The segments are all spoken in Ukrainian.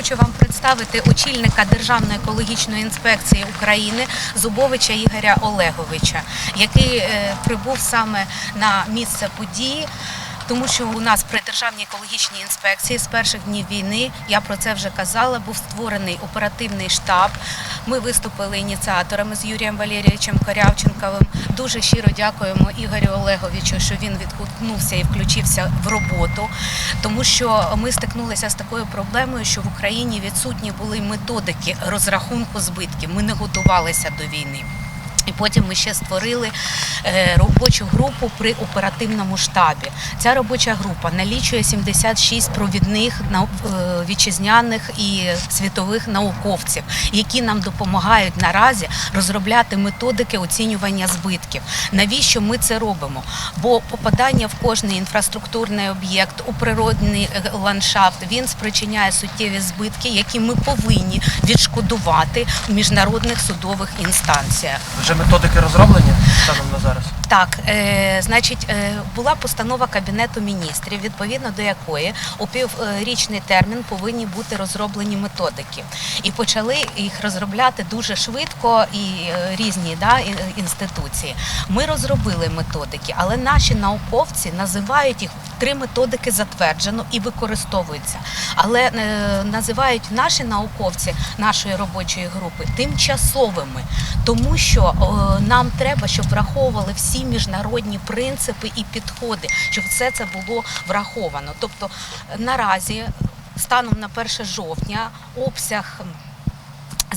хочу вам представити очільника Державної екологічної інспекції України Зубовича Ігоря Олеговича, який е, прибув саме на місце події. Тому що у нас при державній екологічній інспекції з перших днів війни, я про це вже казала, був створений оперативний штаб. Ми виступили ініціаторами з Юрієм Валерійовичем Корявченковим. Дуже щиро дякуємо Ігорю Олеговичу, що він відгукнувся і включився в роботу, тому що ми стикнулися з такою проблемою, що в Україні відсутні були методики розрахунку збитків. Ми не готувалися до війни. І потім ми ще створили е, робочу групу при оперативному штабі. Ця робоча група налічує 76 провідних е, вітчизняних і світових науковців, які нам допомагають наразі розробляти методики оцінювання збитків. Навіщо ми це робимо? Бо попадання в кожний інфраструктурний об'єкт у природний е, ландшафт він спричиняє суттєві збитки, які ми повинні відшкодувати в міжнародних судових інстанціях. Методики розроблені станом на зараз. Так, е, значить, е, була постанова Кабінету міністрів, відповідно до якої у піврічний термін повинні бути розроблені методики. І почали їх розробляти дуже швидко і е, різні да, і- інституції. Ми розробили методики, але наші науковці називають їх три методики затверджено і використовуються. Але е, називають наші науковці нашої робочої групи тимчасовими, тому що е, нам треба, щоб враховували всі міжнародні принципи і підходи, щоб все це було враховано. Тобто е, наразі, станом на 1 жовтня, обсяг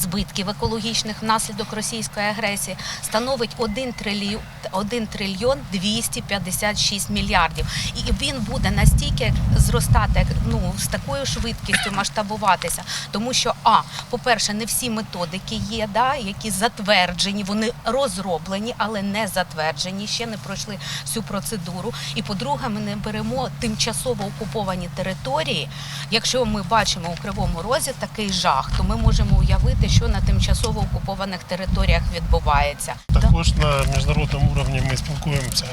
збитків екологічних внаслідок російської агресії становить 1 трильйон, 1 трильйон 256 мільярдів. І він буде настільки зростати, ну, з такою швидкістю масштабуватися. Тому що, а, по-перше, не всі методики є, да, які затверджені, вони розроблені, але не затверджені, ще не пройшли всю процедуру. І по-друге, ми не беремо тимчасово окуповані території. Якщо ми бачимо у Кривому Розі такий жах, то ми можемо уявити, що на тимчасово окупованих територіях відбувається. Також на міжнародному рівні ми спілкуємося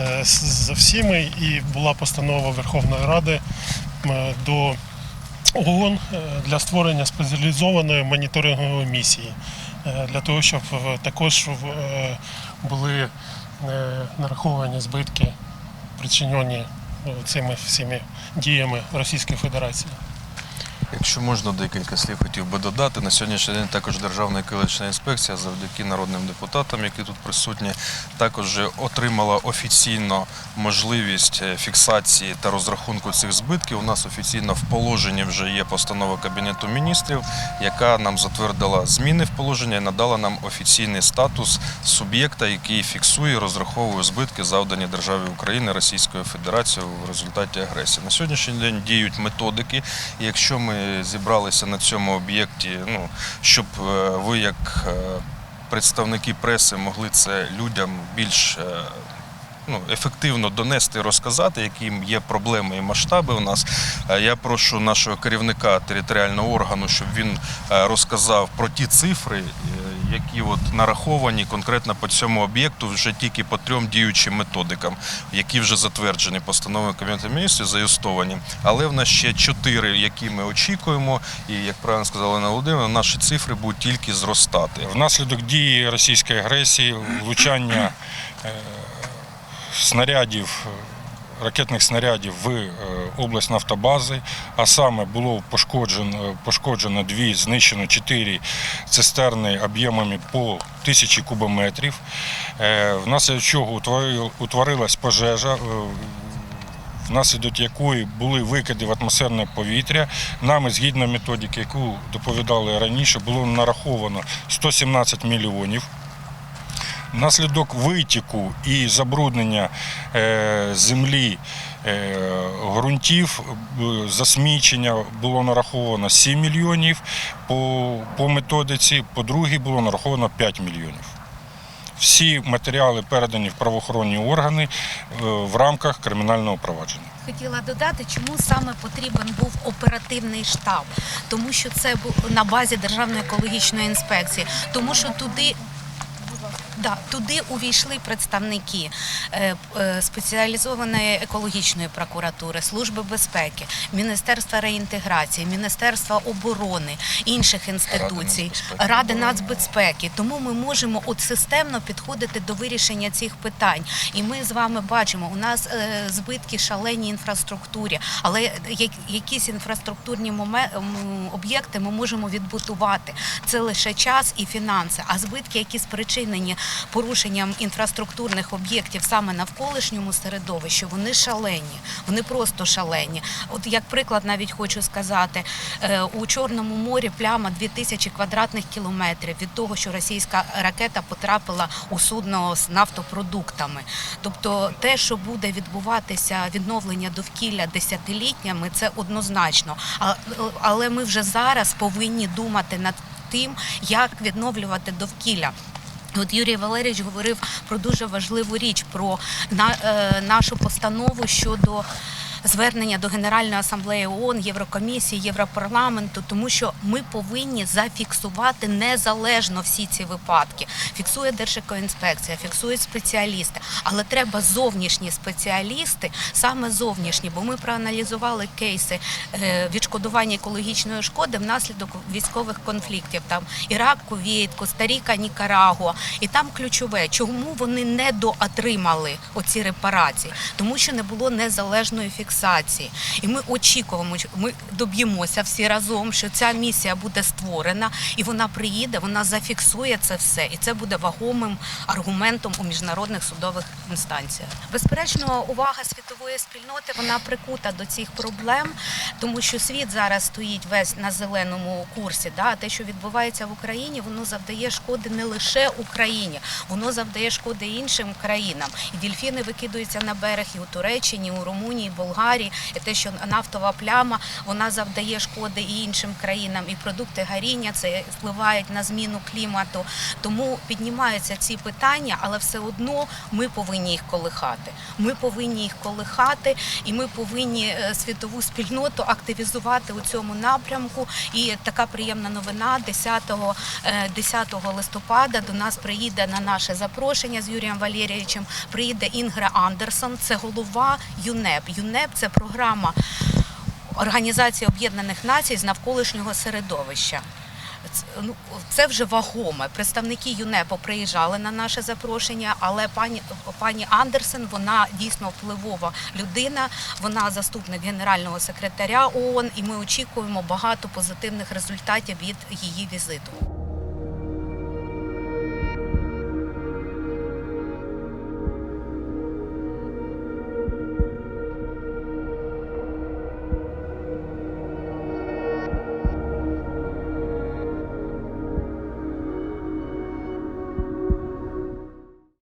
е, з- всіма, і була постанова Верховної Ради е, до ООН е, для створення спеціалізованої моніторингової місії, для того, щоб також були нараховані збитки, причинені цими всіми діями Російської Федерації. Якщо можна декілька слів хотів би додати, на сьогоднішній день також Державна екологічна інспекція завдяки народним депутатам, які тут присутні, також отримала офіційно можливість е, фіксації та розрахунку цих збитків. У нас офіційно в положенні вже є постанова Кабінету міністрів, яка нам затвердила зміни в положення і надала нам офіційний статус суб'єкта, який фіксує, розраховує збитки, завдані державі України Російською Федерацією в результаті агресії. На сьогоднішній день діють методики. І якщо ми зібралися на цьому об'єкті, ну щоб е, ви, як е, представники преси, могли це людям більш е, ну, ефективно донести, розказати, які є проблеми і масштаби у нас. Я прошу нашого керівника територіального органу, щоб він розказав про ті цифри, які от нараховані конкретно по цьому об'єкту вже тільки по трьом діючим методикам, які вже затверджені постановою Кабінету міністрів, заюстовані. Але в нас ще чотири, які ми очікуємо, і як правильно сказала Олена Володимирівна, наші цифри будуть тільки зростати. Внаслідок дії російської агресії, влучання е, снарядів, ракетних снарядів в е, область нафтобази, а саме було пошкоджено, пошкоджено дві, знищено чотири цистерни об'ємами по тисячі кубометрів, е, внаслідок чого утворил- утворилась пожежа. е, Внаслідок якої були викиди в атмосферне повітря, нами, згідно методики, яку доповідали раніше, було нараховано 117 мільйонів. Внаслідок витіку і забруднення е, землі е, ґрунтів, е, засмічення було нараховано 7 мільйонів по, методиці, по другій було нараховано 5 мільйонів. Всі матеріали передані в правоохоронні органи в рамках кримінального провадження. Хотіла додати, чому саме потрібен був оперативний штаб, тому що це на базі Державної екологічної інспекції, тому що туди. Туди увійшли представники е, е, спеціалізованої екологічної прокуратури, служби безпеки, Міністерства реінтеграції, Міністерства оборони, інших інституцій, Ради нацбезпеки. Тому ми можемо от системно підходити до вирішення цих питань. І ми з вами бачимо, у нас е, збитки шалені інфраструктурі, але як- якісь інфраструктурні об'єкти ми можемо відбудувати. Це лише час і фінанси. А збитки, які спричинені порушенням інфраструктурних об'єктів саме навколишньому середовищу, вони шалені, вони просто шалені. От як приклад, навіть хочу сказати, е, у Чорному морі пляма 2000 квадратних кілометрів від того, що російська ракета потрапила у судно з нафтопродуктами. Тобто, те, що буде відбуватися відновлення довкілля десятиліттями, це однозначно. Але ми вже зараз повинні думати над тим, як відновлювати довкілля. От Юрій Валерійович говорив про дуже важливу річ про на, е, нашу постанову щодо звернення до Генеральної асамблеї ООН, Єврокомісії, Європарламенту, тому що ми повинні зафіксувати незалежно всі ці випадки. Фіксує Держекоінспекція, фіксують спеціалісти, але треба зовнішні спеціалісти, саме зовнішні, бо ми проаналізували кейси е, відшкодування екологічної шкоди внаслідок військових конфліктів. Там Ірак, Кувейт, Коста-Ріка, Нікарагуа. І там ключове, чому вони не доотримали оці репарації, тому що не було незалежної фіксації. І ми очікуємо, ми доб'ємося всі разом, що ця місія буде створена, і вона приїде, вона зафіксує це все, і це буде вагомим аргументом у міжнародних судових інстанціях. Безперечно, увага світової спільноти вона прикута до цих проблем, тому що світ зараз стоїть весь на зеленому курсі. Да? А Те, що відбувається в Україні, воно завдає шкоди не лише Україні, воно завдає шкоди іншим країнам. І дільфіни викидаються на берег і у Туреччині, і у Румунії, і Болгарії. І те, що нафтова пляма вона завдає шкоди і іншим країнам, і продукти гаріння це впливають на зміну клімату. Тому піднімаються ці питання, але все одно ми повинні їх колихати. Ми повинні їх колихати, і ми повинні е, світову спільноту активізувати у цьому напрямку. І така приємна новина 10, е, 10 листопада до нас приїде на наше запрошення з Юрієм Валерійовичем. Приїде Інгра Андерсон, це голова ЮНЕП. ЮНЕП це програма Організації Об'єднаних Націй з навколишнього середовища. Ну, це вже вагоме. Представники ЮНЕПО приїжджали на наше запрошення, але пані пані Андерсен вона дійсно впливова людина. Вона заступник генерального секретаря ООН, і ми очікуємо багато позитивних результатів від її візиту.